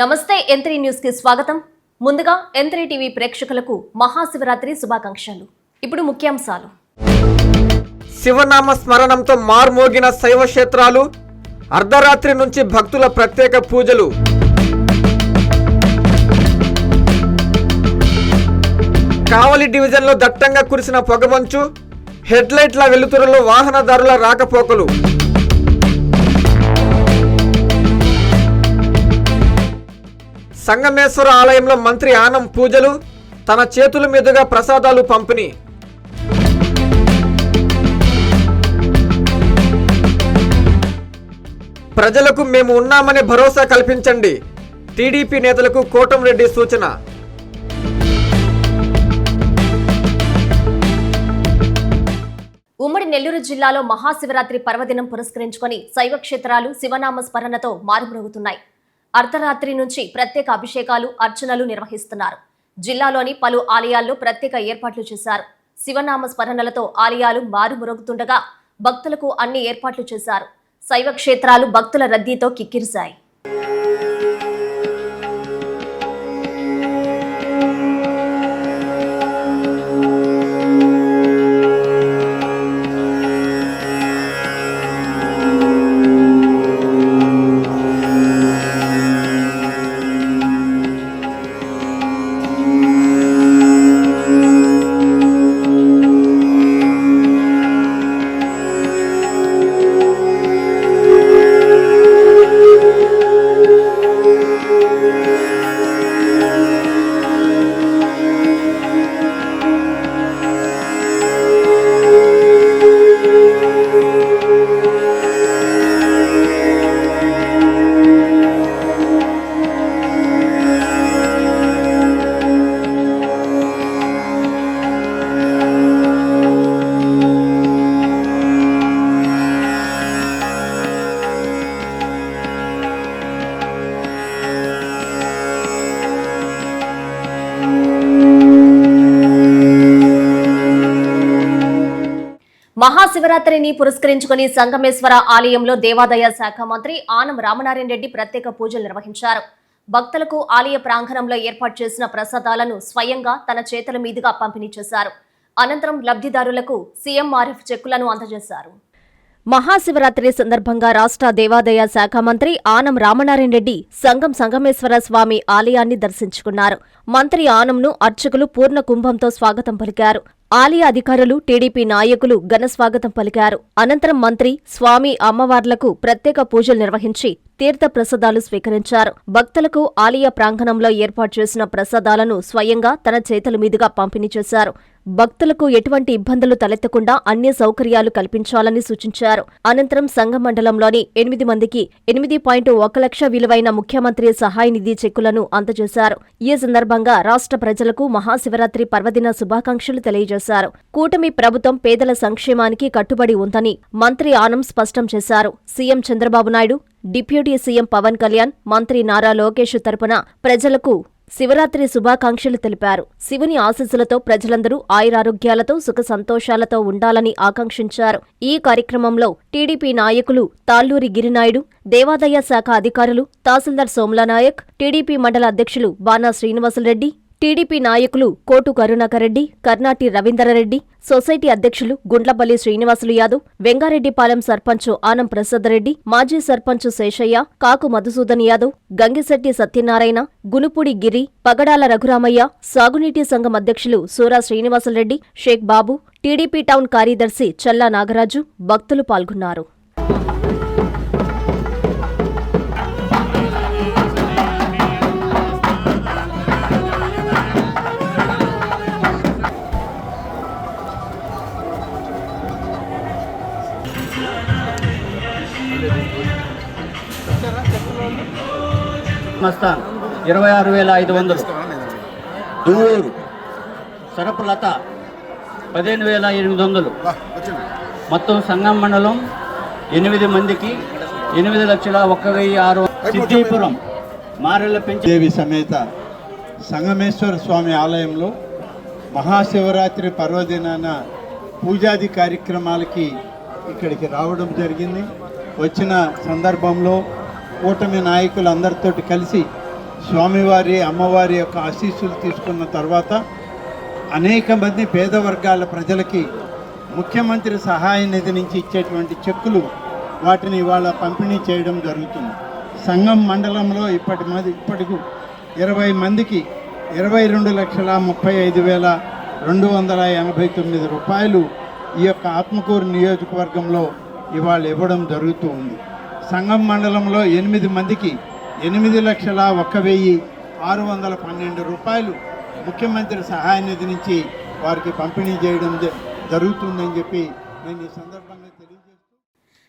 నమస్తే ఎంత్రీ న్యూస్కి స్వాగతం. ముందుగా ఎంత్రీ టీవీ ప్రేక్షకులకు మహాశివరాత్రి శుభాకాంక్షలు. ఇప్పుడు ముఖ్యాంశాలు. శివనామ స్మరణంతో మార్మోగిన శైవ క్షేత్రాలు అర్ధరాత్రి నుంచి భక్తుల ప్రత్యేక పూజలు. కావలి డివిజన్లో దట్టంగా కురిసిన పొగమంచు హెడ్లైట్ల వెలుతురులో వాహనదారుల రాకపోకలు. సంగమేశ్వర ఆలయంలో మంత్రి ఆనం పూజలు తన చేతుల మీదుగా ప్రసాదాలు పంపిణీ. ప్రజలకు మేము ఉన్నామని భరోసా కల్పించండి. టీడీపీ నేతలకు కోటంరెడ్డి సూచన. ఉమ్మడి నెల్లూరు జిల్లాలో మహాశివరాత్రి పర్వదినం పురస్కరించుకొని శైవ క్షేత్రాలు శివనామ స్మరణతో మారుమ్రోగుతున్నాయి. అర్ధరాత్రి నుంచి ప్రత్యేక అభిషేకాలు అర్చనలు నిర్వహిస్తున్నారు. జిల్లాలోని పలు ఆలయాల్లో ప్రత్యేక ఏర్పాట్లు చేశారు. శివనామ స్మరణలతో ఆలయాలు మారుమ్రోగుతుండగా భక్తులకు అన్ని ఏర్పాట్లు చేశారు. శైవ క్షేత్రాలు భక్తుల రద్దీతో కిక్కిరిశాయి. మహాశివరాత్రిని పురస్కరించుకుని సంగమేశ్వర ఆలయంలో దేవాదాయ శాఖ మంత్రి ఆనం రామనారాయణ రెడ్డి ప్రత్యేక పూజలు నిర్వహించారు. భక్తులకు ఆలయ ప్రాంగణంలో ఏర్పాటు చేసిన ప్రసాదాలను స్వయంగా తన చేతుల మీదుగా పంపిణీ చేశారు. అనంతరం లబ్ధిదారులకు సీఎంఆర్ఎఫ్ చెక్కులను అందజేశారు. మహాశివరాత్రి సందర్భంగా రాష్ట్ర దేవాదాయ శాఖ మంత్రి ఆనం రామనారాయణరెడ్డి సంగం సంగమేశ్వర స్వామి ఆలయాన్ని దర్శించుకున్నారు. మంత్రి ఆనంను అర్చకులు పూర్ణ కుంభంతో స్వాగతం పలికారు. ఆలయ అధికారులు టీడీపీ నాయకులు ఘన స్వాగతం పలికారు. అనంతరం మంత్రి స్వామి అమ్మవార్లకు ప్రత్యేక పూజలు నిర్వహించి తీర్థ ప్రసాదాలు స్వీకరించారు. భక్తులకు ఆలయ ప్రాంగణంలో ఏర్పాటు చేసిన ప్రసాదాలను స్వయంగా తన చేతుల మీదుగా పంపిణీ చేశారు. భక్తులకు ఎటువంటి ఇబ్బందులు తలెత్తకుండా అన్ని సౌకర్యాలు కల్పించాలని సూచించారు. అనంతరం సంఘ మండలంలోని ఎనిమిది మందికి ఎనిమిది పాయింట్ ఒక లక్ష విలువైన ముఖ్యమంత్రి సహాయ నిధి చెక్కులను అందజేశారు. ఈ సందర్భంగా రాష్ట్ర ప్రజలకు మహాశివరాత్రి పర్వదిన శుభాకాంక్షలు తెలియజేశారు. కూటమి ప్రభుత్వం పేదల సంక్షేమానికి కట్టుబడి ఉందని మంత్రి ఆనం స్పష్టం చేశారు. CM Chandrababu Naidu deputy CM Pavan Kalyan మంత్రి నారా లోకేష్ తరపున ప్రజలకు శివరాత్రి శుభాకాంక్షలు తెలిపారు. శివుని ఆశీస్సులతో ప్రజలందరూ ఆయురారోగ్యాలతో సుఖ సంతోషాలతో ఉండాలని ఆకాంక్షించారు. ఈ కార్యక్రమంలో టీడీపీ నాయకులు తాళ్ళూరి గిరినాయుడు దేవాదాయ శాఖ అధికారులు తహసీల్దార్ సోమలానాయక్ టీడీపీ మండల అధ్యక్షులు బానా శ్రీనివాసులరెడ్డి టీడీపీ నాయకులు కోటు కరుణాకరెడ్డి కర్నాటి రవీందర్రెడ్డి సొసైటీ అధ్యక్షులు గుండ్లపల్లి శ్రీనివాసులు యాదవ్ వెంగారెడ్డిపాలెం సర్పంచ్ ఆనం ప్రసాదరెడ్డి మాజీ సర్పంచ్ శేషయ్య కాకు మధుసూదన్ యాదవ్ గంగిశెట్టి సత్యనారాయణ గునుపూడి గిరి పగడాల రఘురామయ్య సాగునీటి సంఘం అధ్యక్షులు సూరా శ్రీనివాసులరెడ్డి షేక్ బాబు టీడీపీ టౌన్ కార్యదర్శి చల్లా నాగరాజు భక్తులు పాల్గొన్నారు. మస్తాన్ ఇరవై ఆరు వేల ఐదు వందలు. దువ్వూరు. సరపు లత పదిహేను వేల ఎనిమిది వందలు. మొత్తం సంగం మండలం ఎనిమిది మందికి ఎనిమిది లక్షల ఒక్క వెయ్యి ఆరు సిద్ధిపురం మారెళ్ళ దేవి సమేత సంగమేశ్వర స్వామి ఆలయంలో మహాశివరాత్రి పర్వదినాన పూజాది కార్యక్రమాలకి ఇక్కడికి రావడం జరిగింది. వచ్చిన సందర్భంలో కూటమి నాయకులు అందరితో కలిసి స్వామివారి అమ్మవారి యొక్క ఆశీస్సులు తీసుకున్న తర్వాత అనేక మంది పేద వర్గాల ప్రజలకి ముఖ్యమంత్రి సహాయ నిధి నుంచి ఇచ్చేటువంటి చెక్కులు వాటిని ఇవాళ పంపిణీ చేయడం జరుగుతుంది. సంఘం మండలంలో ఇప్పటి మంది ఇప్పటికు ఇరవై మందికి ఇరవై రెండు లక్షల ముప్పై ఐదు వేల రెండు వందల ఎనభై తొమ్మిది రూపాయలు ఈ యొక్క ఆత్మకూరు నియోజకవర్గంలో ఇవాళ ఇవ్వడం జరుగుతూ ఉంది. సంఘం మండలంలో ఎనిమిది మందికి ఎనిమిది లక్షల ఒక్క వెయ్యి ఆరు వందల పన్నెండు రూపాయలు ముఖ్యమంత్రి సహాయ నిధి నుంచి వారికి పంపిణీ చేయడం జరుగుతుందని చెప్పి నేను ఈ సందర్భంగా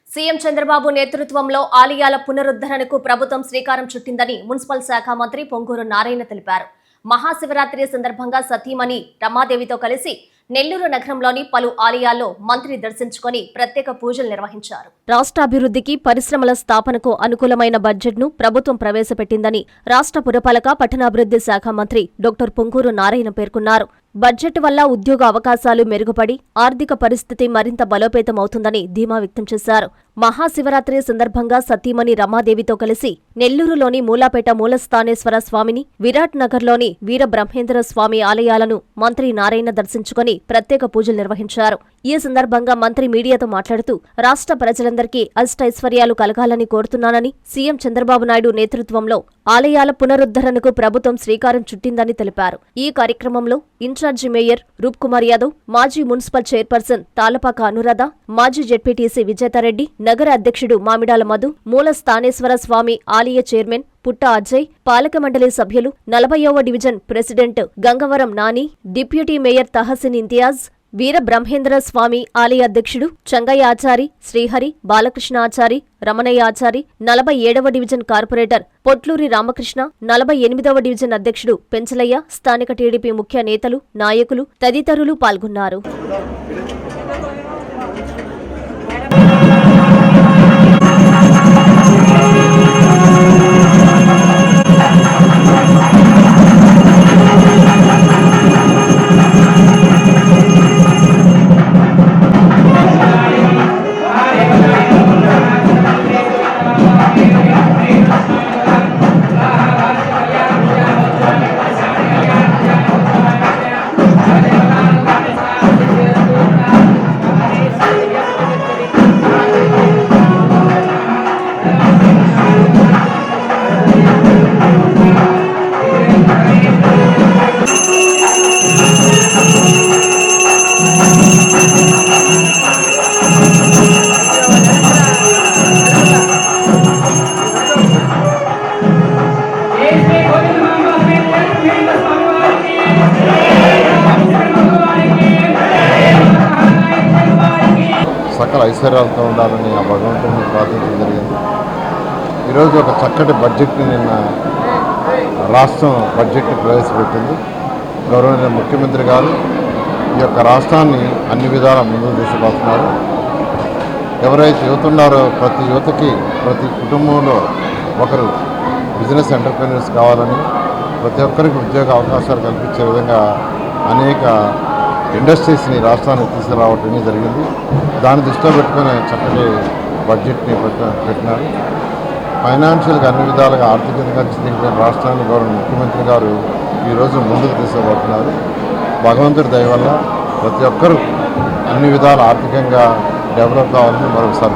సీఎం చంద్రబాబు నేతృత్వంలో ఆలయాల పునరుద్ధరణకు ప్రభుత్వం శ్రీకారం చుట్టిందని మున్సిపల్ శాఖ మంత్రి పొంగూరు నారాయణ తెలిపారు. మహాశివరాత్రి సందర్భంగా సతీమణి రమాదేవితో కలిసి నెల్లూరు నగరంలోని పలు ఆలయాల్లో మంత్రి దర్శించుకొని ప్రత్యేక పూజలు నిర్వహించారు. రాష్ట్ర అభివృద్ధికి పరిశ్రమల స్థాపనకు అనుకూలమైన బడ్జెట్ను ప్రభుత్వం ప్రవేశపెట్టిందని రాష్ట్ర పురపాలక పట్టణాభివృద్ధి శాఖ మంత్రి డాక్టర్ పొంగూరు నారాయణ పేర్కొన్నారు. బడ్జెట్ వల్ల ఉద్యోగ అవకాశాలు మెరుగుపడి ఆర్థిక పరిస్థితి మరింత బలోపేతమవుతుందని ధీమా వ్యక్తం చేశారు. మహాశివరాత్రి సందర్భంగా సతీమణి రమాదేవితో కలిసి నెల్లూరులోని మూలాపేట మూలస్థానేశ్వర స్వామిని విరాట్ నగర్లోని వీర బ్రహ్మేంద్ర స్వామి ఆలయాలను మంత్రి నారాయణ దర్శించుకుని ప్రత్యేక పూజలు నిర్వహించారు. ఈ సందర్భంగా మంత్రి మీడియాతో మాట్లాడుతూ రాష్ట్ర ప్రజలందరికీ అష్టైశ్వర్యాలు కలగాలని కోరుతున్నానని సీఎం చంద్రబాబు నాయుడు నేతృత్వంలో ఆలయాల పునరుద్ధరణకు ప్రభుత్వం శ్రీకారం చుట్టిందని తెలిపారు. ఈ కార్యక్రమంలో ఇన్ఛార్జి మేయర్ రూప్కుమార్ యాదవ్ మాజీ మున్సిపల్ చైర్పర్సన్ తాలపాక అనురాధ మాజీ జెడ్పీటీసీ విజేతారెడ్డి నగర అధ్యక్షుడు మామిడాల మధు మూల స్థానేశ్వర స్వామి ఆలయ చైర్మన్ పుట్ట అజయ్ పాలక మండలి సభ్యులు నలభైవ division president Gangavaram Nani deputy mayor Tahasin Imtiyaz Veera Brahmendra Swamy ఆలయ అధ్యక్షుడు చంగయ్య ఆచారి శ్రీహరి బాలకృష్ణ ఆచారి రమణయ్య ఆచారి నలభై ఏడవ డివిజన్ కార్పొరేటర్ పొట్లూరి రామకృష్ణ నలభై ఎనిమిదవ డివిజన్ అధ్యక్షుడు పెంచలయ్య స్థానిక టీడీపీ ముఖ్య నేతలు నాయకులు తదితరులు పాల్గొన్నారు. ఉండాలని ఆ భగవంతుని ప్రార్థించడం జరిగింది. ఈరోజు ఒక చక్కటి బడ్జెట్ని నిన్న రాష్ట్రం బడ్జెట్ని ప్రవేశపెట్టింది. గౌరవనీయ ముఖ్యమంత్రి గారు ఈ యొక్క రాష్ట్రాన్ని అన్ని విధాల ముందుకు తీసుకుపోతున్నారు ఎవరైతే యువత ఉన్నారో ప్రతి యువతకి ప్రతి కుటుంబంలో ఒకరు బిజినెస్ ఎంటర్ప్రీనర్స్ కావాలని ప్రతి ఒక్కరికి ఉద్యోగ అవకాశాలు కల్పించే విధంగా అనేక ఇండస్ట్రీస్ని రాష్ట్రానికి తీసుకురావటమే జరిగింది. దాన్ని దృష్టిలో పెట్టుకుని చక్కటి బడ్జెట్ని పెట్టినారు. ఫైనాన్షియల్గా అన్ని విధాలుగా ఆర్థికంగా చితికిపోయిన రాష్ట్రాన్ని గౌరవ ముఖ్యమంత్రి గారు ఈరోజు ముందుకు తీసుకుపోతున్నారు భగవంతుడి దయ వల్ల ప్రతి ఒక్కరూ అన్ని విధాలు ఆర్థికంగా డెవలప్ కావాలని మరొకసారి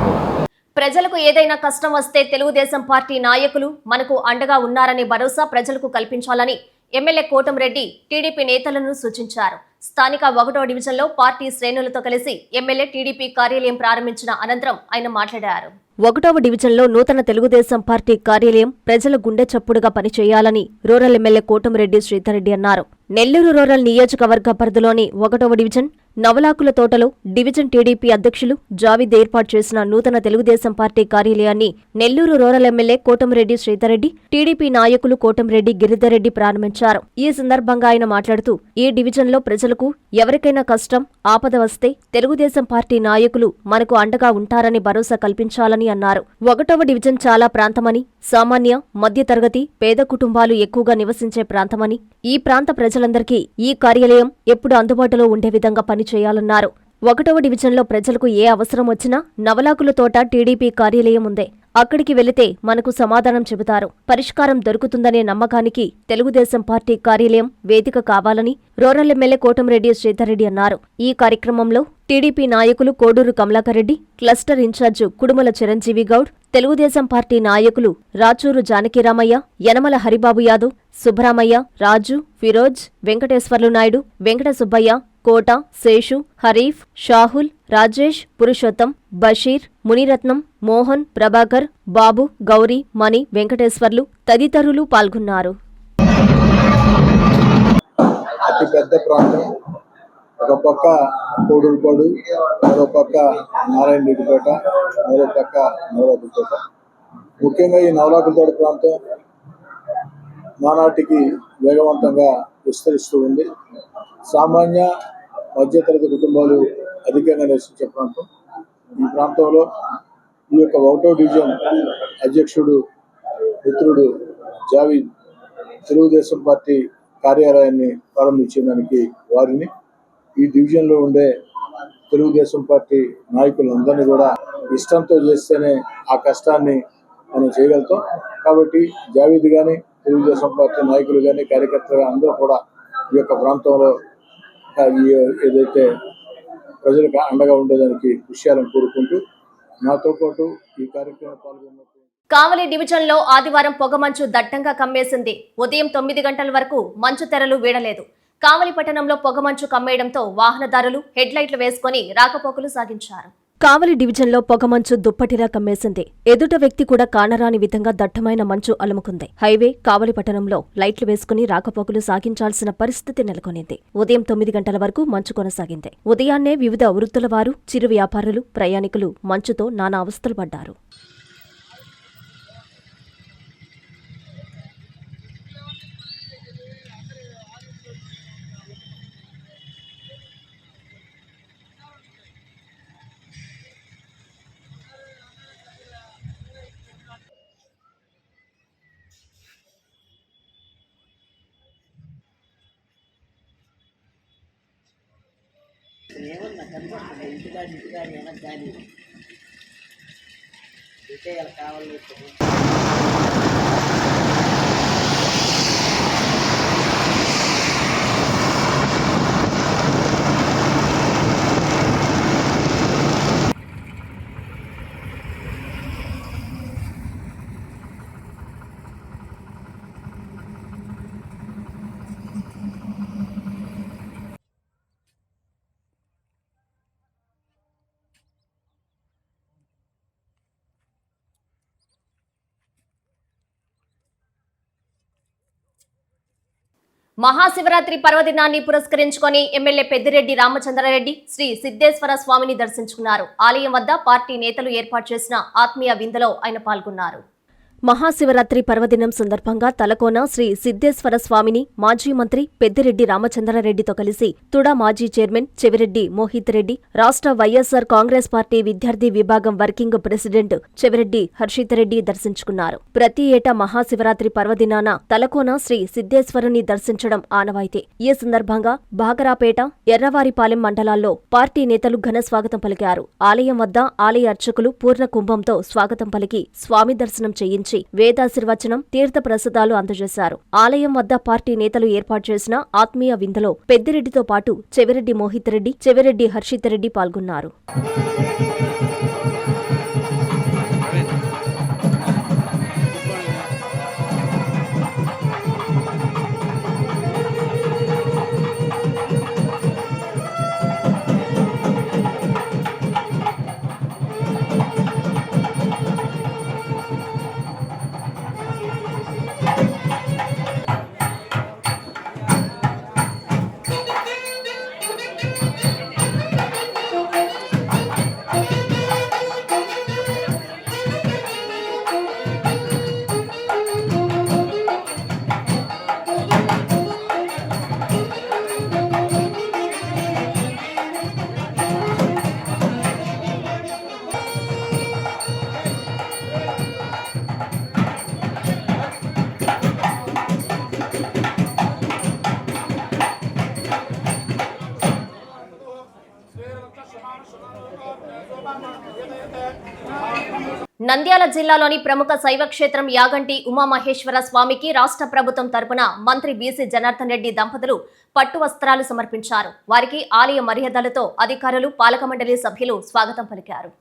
ప్రజలకు ఏదైనా కష్టం వస్తే తెలుగుదేశం పార్టీ నాయకులు మనకు అండగా ఉన్నారనే భరోసా ప్రజలకు కల్పించాలని ఎమ్మెల్యే కోటంరెడ్డి టీడీపీ నేతలను సూచించారు. స్థానిక ఒకటో డివిజన్లో పార్టీ శ్రేణులతో కలిసి ఎమ్మెల్యే టీడీపీ కార్యాలయం ప్రారంభించిన అనంతరం ఆయన మాట్లాడారు. ఒకటవ డివిజన్లో నూతన తెలుగుదేశం పార్టీ కార్యాలయం ప్రజల గుండె చప్పుడుగా పనిచేయాలని రూరల్ ఎమ్మెల్యే కోటంరెడ్డి శ్రీధర్రెడ్డి అన్నారు. నెల్లూరు రూరల్ నియోజకవర్గ పరిధిలోని ఒకటవ డివిజన్ నవలాకుల తోటలో డివిజన్ టీడీపీ అధ్యక్షులు జావీద్ ఏర్పాటు చేసిన నూతన తెలుగుదేశం పార్టీ కార్యాలయాన్ని Nellore rural MLA Kotamreddy Sridharreddy TDP నాయకులు కోటంరెడ్డి గిరిధరెడ్డి ప్రారంభించారు. ఈ సందర్భంగా ఆయన మాట్లాడుతూ ఈ డివిజన్లో ప్రజలకు ఎవరికైనా కష్టం ఆపద వస్తే తెలుగుదేశం పార్టీ నాయకులు మనకు అండగా ఉంటారని భరోసా కల్పించాలని అన్నారు. ఒకటవ డివిజన్ చాలా ప్రాంతమని సామాన్య మధ్యతరగతి పేద కుటుంబాలు ఎక్కువగా నివసించే ప్రాంతమని ఈ ప్రాంత ప్రజలందరికీ ఈ కార్యాలయం ఎప్పుడు అందుబాటులో ఉండే విధంగా పని పనిచేయాలన్నారు ఒకటవ డివిజన్లో ప్రజలకు ఏ అవసరం వచ్చినా నవలాకుల తోట టీడీపీ కార్యాలయం ఉందే. అక్కడికి వెళితే మనకు సమాధానం చెబుతారు. పరిష్కారం దొరుకుతుందనే నమ్మకానికి తెలుగుదేశం పార్టీ కార్యాలయం వేదిక కావాలని రూరల్ ఎమ్మెల్యే కోటంరెడ్డి శ్రీధర్రెడ్డి అన్నారు. ఈ కార్యక్రమంలో టీడీపీ నాయకులు Koduru Kamalakarreddy cluster in-charge Kudumala Chiranjeevi Goud Telugudesam party నాయకులు రాచూరు జానకిరామయ్య యనమల హరిబాబు యాదవ్ సుబ్రామయ్య రాజు ఫిరోజ్ వెంకటేశ్వర్లు నాయుడు వెంకట సుబ్బయ్య కోట శేషు హరీఫ్ షాహుల్ రాజేష్ పురుషోత్తం బషీర్ మునిరత్నం మోహన్ ప్రభాకర్ బాబు గౌరీ మణి వెంకటేశ్వర్లు తదితరులు పాల్గొన్నారు. అతి పెద్ద ప్రాంతం. ఒక పక్క కోడూరుపాడు మరో పక్క నారాయణ రెడ్డిపేట మరో పక్క నవరాకులతోట ముఖ్యంగా ఈ నవరాకులతోట ప్రాంతం నానాటికి వేగవంతంగా విస్తరిస్తూ ఉంది. సామాన్య మధ్యతరగతి కుటుంబాలు అధికంగా నివసించే ప్రాంతం. ఈ ప్రాంతంలో ఈ యొక్క ఒకటో డివిజన్ అధ్యక్షుడు మిత్రుడు జావీద్ తెలుగుదేశం పార్టీ కార్యాలయాన్ని ప్రారంభించేదానికి వారిని. ఈ డివిజన్లో ఉండే తెలుగుదేశం పార్టీ నాయకులందరినీ కూడా ఇష్టంతో చేస్తేనే ఆ కష్టాన్ని మనం చేయగలుగుతాం. కాబట్టి జావీద్ కానీ తెలుగుదేశం పార్టీ నాయకులు కానీ కార్యకర్తలు అందరూ కూడా ఈ యొక్క ప్రాంతంలో ఏదైతే ప్రజలకు అండగా ఉండేదానికి విషయాలను కోరుకుంటూ నాతో పాటు ఈ కార్యక్రమం పాల్గొన్న కావలి డివిజన్లో ఆదివారం పొగమంచు దట్టంగా కమ్మేసింది. ఉదయం తొమ్మిది గంటల వరకు మంచు తెరలు వీడలేదు. కావలి పట్టణంలో పొగమంచు కమ్మేయడంతో వాహనదారులు హెడ్లైట్లు వేసుకుని రాకపోకలు సాగించారు. కావలి డివిజన్లో పొగమంచు దుప్పటిలా కమ్మేసింది. ఎదుట వ్యక్తి కూడా కానరాని విధంగా దట్టమైన మంచు అలుముకుంది. హైవే కావలి పట్టణంలో లైట్లు వేసుకుని రాకపోకలు సాగించాల్సిన పరిస్థితి నెలకొనింది. ఉదయం తొమ్మిది గంటల వరకు మంచు కొనసాగింది. ఉదయాన్నే వివిధ వృత్తుల వారు చిరు వ్యాపారులు ప్రయాణికులు మంచుతో నానా అవస్థలు పడ్డారు. చేస్తాము అక్కడ ఇంటిగా ఇంటిగా నేను గాలి విజయాలు కావాలి మహాశివరాత్రి పర్వదినాన్ని పురస్కరించుకొని ఎమ్మెల్యే పెద్దిరెడ్డి రామచంద్రారెడ్డి శ్రీ సిద్ధేశ్వర స్వామిని దర్శించుకున్నారు. ఆలయం వద్ద పార్టీ నేతలు ఏర్పాటు చేసిన ఆత్మీయ విందులో ఆయన పాల్గొన్నారు. మహాశివరాత్రి పర్వదినం సందర్భంగా తలకోన శ్రీ సిద్ధేశ్వర స్వామిని మాజీ మంత్రి పెద్దిరెడ్డి రామచంద్రారెడ్డితో కలిసి తుడా మాజీ చైర్మన్ చెవిరెడ్డి మోహిత్ రెడ్డి రాష్ట్ర వైఎస్సార్ కాంగ్రెస్ పార్టీ విద్యార్థి విభాగం వర్కింగ్ ప్రెసిడెంట్ చెవిరెడ్డి హర్షిత్ రెడ్డి దర్శించుకున్నారు. ప్రతి ఏటా మహాశివరాత్రి పర్వదినాన తలకోన శ్రీ సిద్ధేశ్వరుని దర్శించడం ఆనవాయితీ. ఈ సందర్భంగా బాగరాపేట ఎర్రవారిపాలెం మండలాల్లో పార్టీ నేతలు ఘన స్వాగతం పలికారు. ఆలయం వద్ద ఆలయ అర్చకులు పూర్ణ కుంభంతో స్వాగతం పలికి స్వామి దర్శనం చేయించారు. చేయించి వేదాశీర్వచనం తీర్థ ప్రసాదాలు అందజేశారు. ఆలయం వద్ద పార్టీ నేతలు ఏర్పాటు చేసిన ఆత్మీయ విందులో పెద్దిరెడ్డితో పాటు చెవిరెడ్డి మోహిత్ రెడ్డి చెవిరెడ్డి హర్షిత్ రెడ్డి పాల్గొన్నారు. నంద్యాల జిల్లాలోని ప్రముఖ శైవ క్షేత్రం యాగంటి ఉమామహేశ్వర స్వామికి రాష్ట్ర ప్రభుత్వం తరపున మంత్రి బీసీ జనార్దన్ రెడ్డి దంపతులు పట్టు వస్త్రాలు సమర్పించారు. వారికి ఆలయ మర్యాదలతో అధికారులు పాలక మండలి సభ్యులు స్వాగతం పలికారు.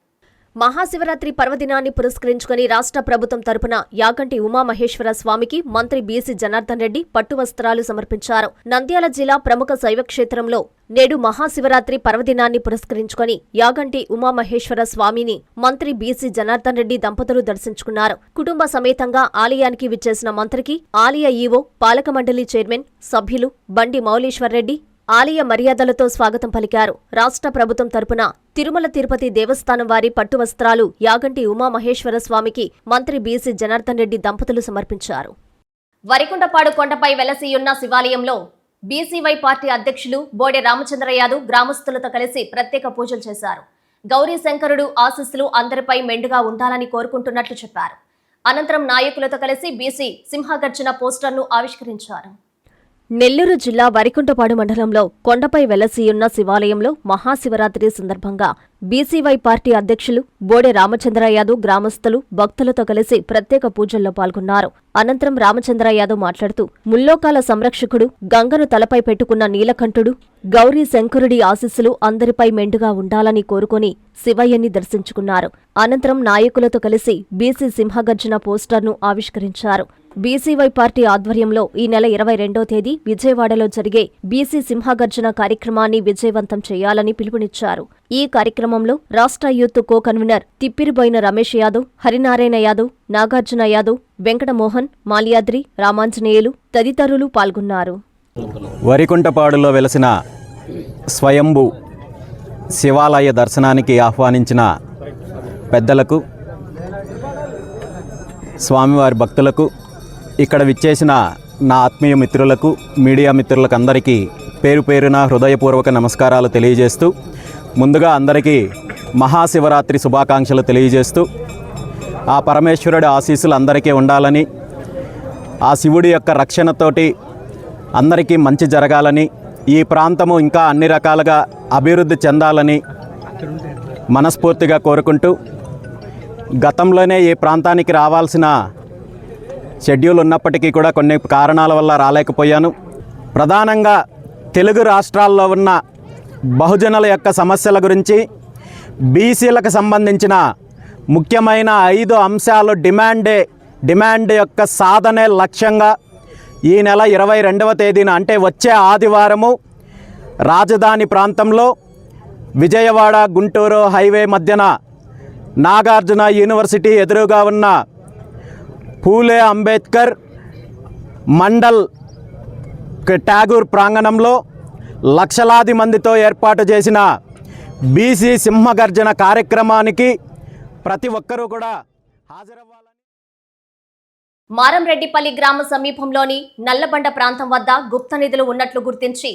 మహాశివరాత్రి పర్వదినాన్ని పురస్కరించుకుని రాష్ట్ర ప్రభుత్వం తరపున యాగంటి ఉమామహేశ్వర స్వామికి మంత్రి బీసీ జనార్దన్ రెడ్డి పట్టు వస్త్రాలు సమర్పించారు. నంద్యాల జిల్లా ప్రముఖ శైవ క్షేత్రంలో నేడు మహాశివరాత్రి పర్వదినాన్ని పురస్కరించుకుని యాగంటి ఉమామహేశ్వర స్వామిని మంత్రి బీసీ జనార్దన్ రెడ్డి దంపతులు దర్శించుకున్నారు. కుటుంబ సమేతంగా ఆలయానికి విచ్చేసిన మంత్రికి ఆలయ ఈవో పాలక మండలి చైర్మన్ సభ్యులు బండి మౌలీశ్వర్రెడ్డి ఆలయ మర్యాదలతో స్వాగతం పలికారు. రాష్ట్ర ప్రభుత్వం తరపున తిరుమల తిరుపతి దేవస్థానం వారి పట్టు వస్త్రాలు యాగంటి ఉమామహేశ్వర స్వామికి మంత్రి బీసీ జనార్దన్ రెడ్డి దంపతులు సమర్పించారు. వరికుంటపాడు కొండపై వెలసియున్న శివాలయంలో బీసీవై పార్టీ అధ్యక్షులు బోడె రామచంద్ర యాదవ్ గ్రామస్తులతో కలిసి ప్రత్యేక పూజలు చేశారు. గౌరీ శంకరుడు ఆశీస్సులు అందరిపై మెండుగా ఉండాలని కోరుకుంటున్నట్లు చెప్పారు. అనంతరం నాయకులతో కలిసి బీసీ సింహగర్జన పోస్టర్ను ఆవిష్కరించారు. నెల్లూరు జిల్లా వరికుంటపాడు మండలంలో కొండపై వెలసియున్న శివాలయంలో మహాశివరాత్రి సందర్భంగా బీసీవై పార్టీ అధ్యక్షులు బోడె రామచంద్ర యాదవ్ గ్రామస్తులు భక్తులతో కలిసి ప్రత్యేక పూజల్లో పాల్గొన్నారు. అనంతరం రామచంద్ర యాదవ్ మాట్లాడుతూ ముల్లోకాల సంరక్షకుడు గంగను తలపై పెట్టుకున్న నీలకంఠుడు గౌరీ శంకరుడి ఆశీస్సులు అందరిపై మెండుగా ఉండాలని కోరుకొని శివయ్యని దర్శించుకున్నారు. అనంతరం నాయకులతో కలిసి బీసీ సింహగర్జన పోస్టర్ను ఆవిష్కరించారు. బీసీవై పార్టీ ఆధ్వర్యంలో ఈ నెల ఇరవై రెండో తేదీ విజయవాడలో జరిగే బీసీ సింహగర్జన కార్యక్రమాన్ని విజయవంతం చేయాలని పిలుపునిచ్చారు. ఈ కార్యక్రమంలో రాష్ట్ర youth co convener Tippiriboyina Ramesh Yadav Harinarayana Yadav Nagarjuna Yadav Venkatamohan Malyadri Ramanjaneyulu తదితరులు పాల్గొన్నారు. వరికుంటపాడులో వెలసిన స్వయంభు శివాలయ దర్శనానికి ఆహ్వానించిన పెద్దలకు స్వామివారి భక్తులకు ఇక్కడ విచ్చేసిన నా ఆత్మీయ మిత్రులకు మీడియా మిత్రులకు అందరికీ పేరు పేరున హృదయపూర్వక నమస్కారాలు తెలియజేస్తూ ముందుగా అందరికీ మహాశివరాత్రి శుభాకాంక్షలు తెలియజేస్తూ ఆ పరమేశ్వరుడి ఆశీస్సులు అందరికీ ఉండాలని ఆ శివుడి యొక్క రక్షణతోటి అందరికీ మంచి జరగాలని ఈ ప్రాంతము ఇంకా అన్ని రకాలుగా అభివృద్ధి చెందాలని మనస్ఫూర్తిగా కోరుకుంటూ గతంలోనే ఈ ప్రాంతానికి రావాల్సిన షెడ్యూల్ ఉన్నప్పటికీ కూడా కొన్ని కారణాల వల్ల రాలేకపోయాను. ప్రధానంగా తెలుగు రాష్ట్రాల్లో ఉన్న బహుజనుల యొక్క సమస్యల గురించి బీసీలకు సంబంధించిన ముఖ్యమైన ఐదు అంశాలు డిమాండే డిమాండ్ యొక్క సాధనే లక్ష్యంగా ఈ నెల ఇరవై రెండవ తేదీన అంటే వచ్చే ఆదివారము రాజధాని ప్రాంతంలో విజయవాడ గుంటూరు హైవే మధ్యన నాగార్జున యూనివర్సిటీ ఎదురుగా ఉన్న పూలే అంబేద్కర్ మండల్ ట్యాగూర్ ప్రాంగణంలో లక్షలాది మందితో ఏర్పాటు చేసిన బీసీ సింహగర్జన కార్యక్రమానికి ప్రతి ఒక్కరూ కూడా హాజరవ్వాలని మారంరెడ్డిపల్లి గ్రామ సమీపంలోని నల్లబండ ప్రాంతం వద్ద గుప్త నిధులు ఉన్నట్లు గుర్తించి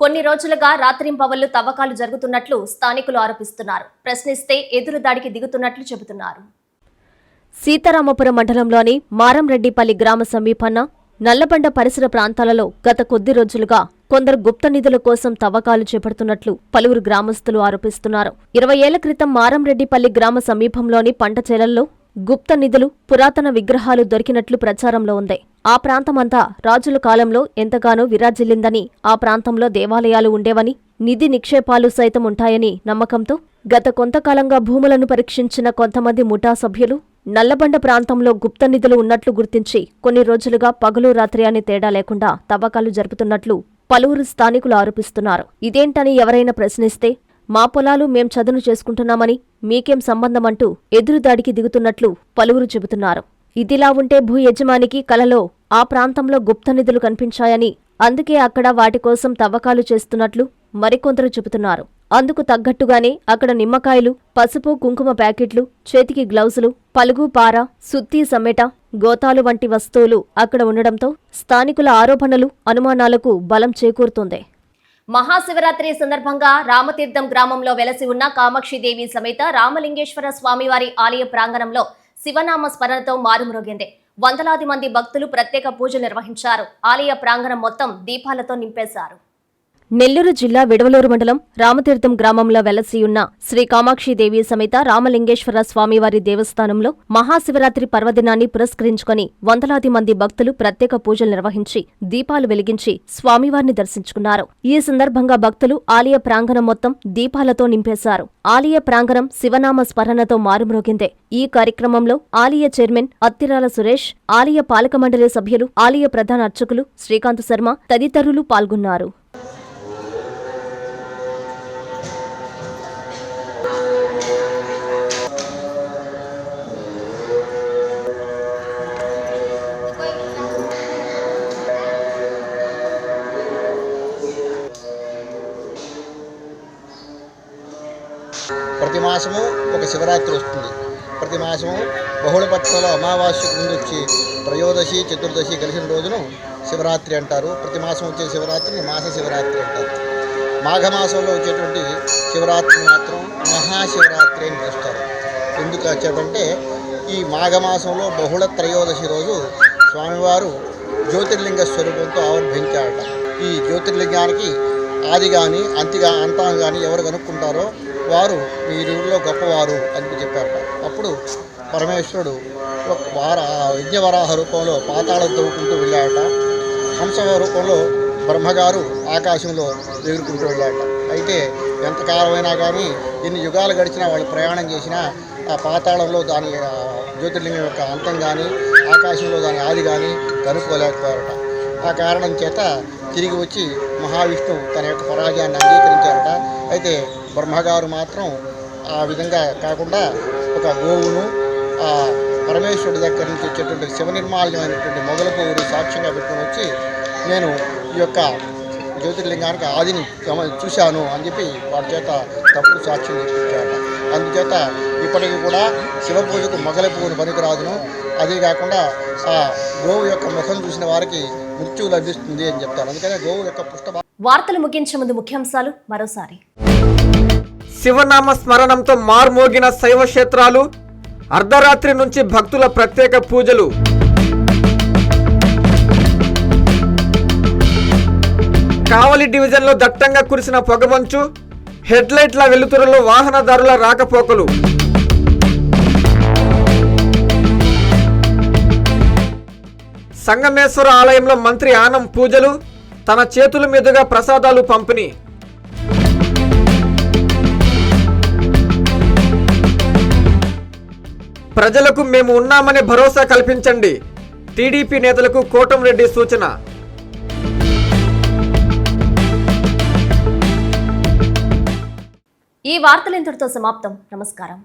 కొన్ని రోజులుగా రాత్రింపవళ్ళు తవ్వకాలు జరుగుతున్నట్లు స్థానికులు ఆరోపిస్తున్నారు. ప్రశ్నిస్తే ఎదురుదాడికి దిగుతున్నట్లు చెబుతున్నారు. సీతారామపురం మండలంలోని మారంరెడ్డిపల్లి గ్రామ సమీపాన నల్లబండ పరిసర ప్రాంతాలలో గత కొద్ది రోజులుగా కొందరు గుప్త నిధుల కోసం తవ్వకాలు చేపడుతున్నట్లు పలువురు గ్రామస్తులు ఆరోపిస్తున్నారు. ఇరవై ఏళ్ళ క్రితం మారంరెడ్డిపల్లి గ్రామ సమీపంలోని పంట చేలల్లో గుప్త నిధులు పురాతన విగ్రహాలు దొరికినట్లు ప్రచారంలో ఉంది. ఆ ప్రాంతమంతా రాజుల కాలంలో ఎంతగానో విరాజిల్లిందని ఆ ప్రాంతంలో దేవాలయాలు ఉండేవని నిధి నిక్షేపాలు సైతం ఉంటాయని నమ్మకంతో గత కొంతకాలంగా భూములను పరీక్షించిన కొంతమంది ముఠా సభ్యులు నల్లబండ ప్రాంతంలో గుప్త నిధులు ఉన్నట్లు గుర్తించి కొన్ని రోజులుగా పగలు రాత్రి అని తేడా లేకుండా తవ్వకాలు జరుపుతున్నట్లు పలువురు స్థానికులు ఆరోపిస్తున్నారు. ఇదేంటని ఎవరైనా ప్రశ్నిస్తే మా పొలాలు మేం చదును చేసుకుంటున్నామని మీకేం సంబంధమంటూ ఎదురుదాడికి దిగుతున్నట్లు పలువురు చెబుతున్నారు. ఇదిలా ఉంటే భూ యజమానికి కలలో ఆ ప్రాంతంలో గుప్త నిధులు కనిపించాయని అందుకే అక్కడ వాటి కోసం తవ్వకాలు చేస్తున్నట్లు మరికొందరు చెబుతున్నారు. అందుకు తగ్గట్టుగానే అక్కడ నిమ్మకాయలు పసుపు కుంకుమ ప్యాకెట్లు చేతికి గ్లౌజులు పలుగు పార సుత్తి సమ్మెట గోతాలు వంటి వస్తువులు అక్కడ ఉండడంతో స్థానికుల ఆరోపణలు అనుమానాలకు బలం చేకూరుతోంది. మహాశివరాత్రి సందర్భంగా రామతీర్థం గ్రామంలో వెలసి ఉన్న కామాక్షిదేవి సమేత రామలింగేశ్వర స్వామివారి ఆలయ ప్రాంగణంలో శివనామ స్మరణతో మారుమ్రోగింది. వందలాది మంది భక్తులు ప్రత్యేక పూజలు నిర్వహించారు. ఆలయ ప్రాంగణం మొత్తం దీపాలతో నింపేశారు. నెల్లూరు జిల్లా విడవలూరు మండలం రామతీర్థం గ్రామంలో వెలసియున్న శ్రీ కామాక్షిదేవి సమేత రామలింగేశ్వర స్వామివారి దేవస్థానంలో మహాశివరాత్రి పర్వదినాన్ని పురస్కరించుకొని వందలాది మంది భక్తులు ప్రత్యేక పూజలు నిర్వహించి దీపాలు వెలిగించి స్వామివారిని దర్శించుకున్నారు. ఈ సందర్భంగా భక్తులు ఆలయ ప్రాంగణం మొత్తం దీపాలతో నింపేశారు. ఆలయ ప్రాంగణం శివనామ స్మరణతో మారుమ్రోగిందే. ఈ కార్యక్రమంలో ఆలయ చైర్మన్ అత్తిరాల సురేష్ ఆలయ పాలక మండలి సభ్యులు ఆలయ ప్రధాన అర్చకులు శ్రీకాంత్ శర్మ తదితరులు పాల్గొన్నారు. శివరాత్రి వస్తుంది. ప్రతి మాసము బహుళపక్షంలో అమావాస్యకు ముందు వచ్చి త్రయోదశి చతుర్దశి కలిసిన రోజును శివరాత్రి అంటారు. ప్రతి మాసం వచ్చే శివరాత్రిని మాస శివరాత్రి అంటారు. మాఘమాసంలో వచ్చేటువంటి శివరాత్రి మాత్రం మహాశివరాత్రి అని పిలుస్తారు. ఎందుకు వచ్చేటంటే ఈ మాఘమాసంలో బహుళ త్రయోదశి రోజు స్వామివారు జ్యోతిర్లింగ స్వరూపంతో ఆవిర్భించాడట ఈ జ్యోతిర్లింగానికి ఆది కానీ అంతిగా అంతం కానీ ఎవరు కనుక్కుంటారో వారు వీరిలో ఊరిలో గొప్పవారు అని చెప్పారట. అప్పుడు పరమేశ్వరుడు వార యజ్ఞవరాహ రూపంలో పాతాళం తవ్వుకుంటూ వెళ్ళాడట. హంస రూపంలో బ్రహ్మగారు ఆకాశంలో ఎగురుకుంటూ వెళ్ళాడట. అయితే ఎంతకాలమైనా కానీ ఎన్ని యుగాలు గడిచినా వాళ్ళు ప్రయాణం చేసినా ఆ పాతాళంలో దాని జ్యోతిర్లింగం యొక్క అంతం కానీ ఆకాశంలో దాని ఆది కానీ కనుక్కోలేకపోయారట. ఆ కారణం చేత తిరిగి వచ్చి మహావిష్ణువు తన యొక్క పరాజయాన్ని అంగీకరించారట. అయితే బ్రహ్మగారు మాత్రం ఆ విధంగా కాకుండా ఒక గోవును ఆ పరమేశ్వరుడి దగ్గర నుంచి వచ్చేటువంటి శివ నిర్మాల్యమైనటువంటి మొగల పువ్వుని సాక్ష్యంగా పెట్టుకొని వచ్చి నేను ఈ యొక్క జ్యోతిర్లింగానికి ఆదిని చూశాను అని చెప్పి వారి చేత తప్పుడు సాక్ష్యం చెప్పించారట. అందుచేత ఇప్పటికీ కూడా శివ పూజకు మొగల పువ్వును పనికిరాదును. అదే కాకుండా ఆ గోవు యొక్క ముఖం చూసిన వారికి మృత్యువు లభిస్తుంది అని చెప్తారు. అందుకనే గోవు యొక్క పుష్ట వార్తలు ముగించే ముందు ముఖ్యాంశాలు మరోసారి. శివనామ స్మరణంతో మార్మోగిన శైవ క్షేత్రాలు అర్ధరాత్రి నుంచి భక్తుల ప్రత్యేక పూజలు. కావలి డివిజన్లో దట్టంగా కురిసిన పొగమంచు హెడ్లైట్ల వెలుతురులో వాహనదారుల రాకపోకలు. సంగమేశ్వర ఆలయంలో మంత్రి ఆనం పూజలు తన చేతుల మీదుగా ప్రసాదాలు పంపిణీ. ప్రజలకు మేము ఉన్నామనే భరోసా కల్పించండి టీడీపీ నేతలకు కోటంరెడ్డి సూచన. ఈ వార్తలు ఇంతటితో సమాప్తం. నమస్కారం.